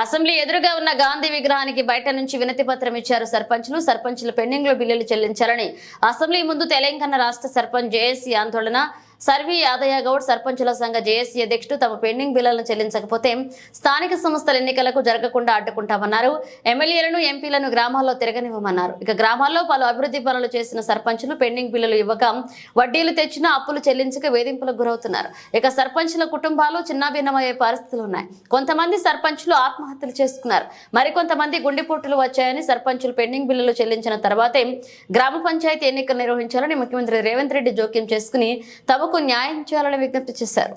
Assembly ఎదురుగా ఉన్న గాంధీ విగ్రహానికి బయట నుంచి వినతి పత్రం ఇచ్చారు సర్పంచ్లు. సర్పంచ్లు పెండింగ్లో బిల్లులు చెల్లించాలని. అసెంబ్లీ ముందు తెలంగాణ రాష్ట్ర సర్పంచ్ జేఏసీ ఆందోళన. సర్వీ యాదయ్య గౌడ్ సర్పంచుల సంఘ జేఏసీ అధ్యక్షుడు తమ పెండింగ్ బిల్లులను చెల్లించకపోతే స్థానిక సంస్థల ఎన్నికలకు జరగకుండా అడ్డుకుంటామన్నారు. ఎమ్మెల్యేలను ఎంపీలను గ్రామాల్లో తిరగనివ్వమన్నారు. ఇక గ్రామాల్లో పలు అభివృద్ధి పనులు చేసిన సర్పంచులు పెండింగ్ బిల్లులు ఇవ్వక వడ్డీలు తెచ్చిన అప్పులు చెల్లించక వేధింపులకు గురవుతున్నారు. ఇక సర్పంచుల కుటుంబాలు చిన్నాభిన్నమయ్యే పరిస్థితులు ఉన్నాయి. కొంతమంది సర్పంచులు ఆత్మహత్యలు చేసుకున్నారు. మరికొంతమంది గుండెపోటులు వచ్చాయని సర్పంచులు పెండింగ్ బిల్లులు చెల్లించిన తర్వాతే గ్రామ పంచాయతీ ఎన్నికలు నిర్వహించాలని ముఖ్యమంత్రి రేవంత్ రెడ్డి జోక్యం చేసుకుని తమ తమకు న్యాయం చేయాలని విజ్ఞప్తి చేశారు.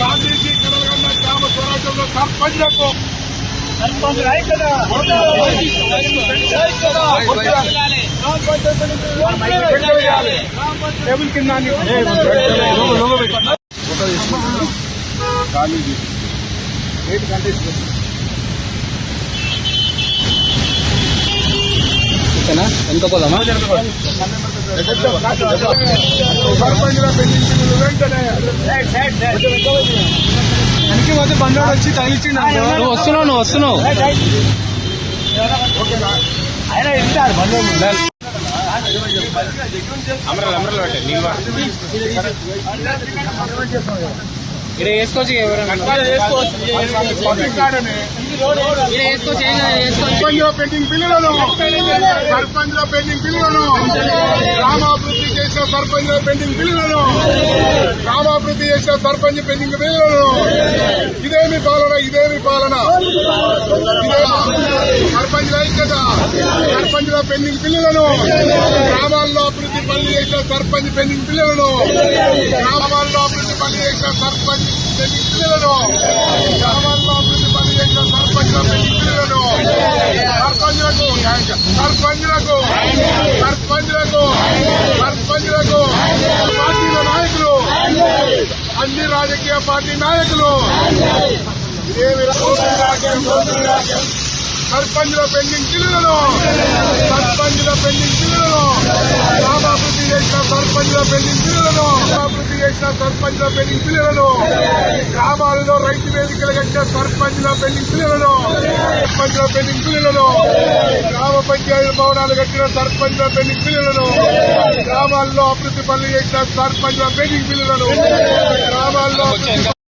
గాంధీజీ కలగన్న గ్రామ స్వరాజ్యంలో సర్పంచ్లకు టేబుల్ కింద ఖాళీ ఏంటి కంటే ఓకేనా ఎంత పోదామా సర్పంచ్ల పెళ్లి వెంటనే వెనక్కి పోతే బండాడు వచ్చి తగిలిచ్చిండు నువ్వు వస్తున్నావు నువ్వు వస్తున్నావు సర్పంచ్ పెండింగ్ బిల్లులను సర్పంచ్ పెండింగ్ బిల్లులను గ్రామాభివృద్ధి చేసిన సర్పంచ్ పెండింగ్ బిల్లులను గ్రామాభివృద్ధి చేసిన సర్పంచ్ పెండింగ్ బిల్లులను. ఇదేమి పాలన ఇదేమి పాలన? సర్పంచ్ ఐక్యత సర్పంచ్ల పెండింగ్ బిల్లులను గ్రామాల్లో అభివృద్ధి పనులు చేసిన సర్పంచ్ పెండింగ్ బిల్లులను గ్రామాల్లో అభివృద్ధి పనులు చేసిన సర్పంచ్ పెండింగ్ బిల్లులను గ్రామాల్లో అభివృద్ధి పనులు చేసిన సర్పంచ్ పెండింగ్ సర్పంచ్లకు సర్పంచ్లకు సర్పంచ్లకు పార్టీల నాయకులు అన్ని రాజకీయ పార్టీ నాయకులు. సర్పంచుల పెండింగ్ చిల్లులను సర్పంచుల పెండింగ్ చిల్లులను గ్రామాభివృద్ధి చేసిన సర్పంచుల పెండింగ్ చిల్లులను గ్రామాభివృద్ధి చేసిన సర్పంచుల పెండింగ్ చిల్లులను గ్రామాలలో రైతు వేదికలు కట్టిన సర్పంచ్ల పెండింగ్ చిల్లులను సర్పంచ్ల పెండింగ్ బిల్లులను గ్రామ పంచాయతీ భవనాలు కట్టిన సర్పంచ్ల పెళ్ళి బిల్లులను గ్రామాల్లో అభివృద్ధి పనులు చేసిన సర్పంచ్ల పెళ్ళి బిల్లులను గ్రామాల్లో అభివృద్ధి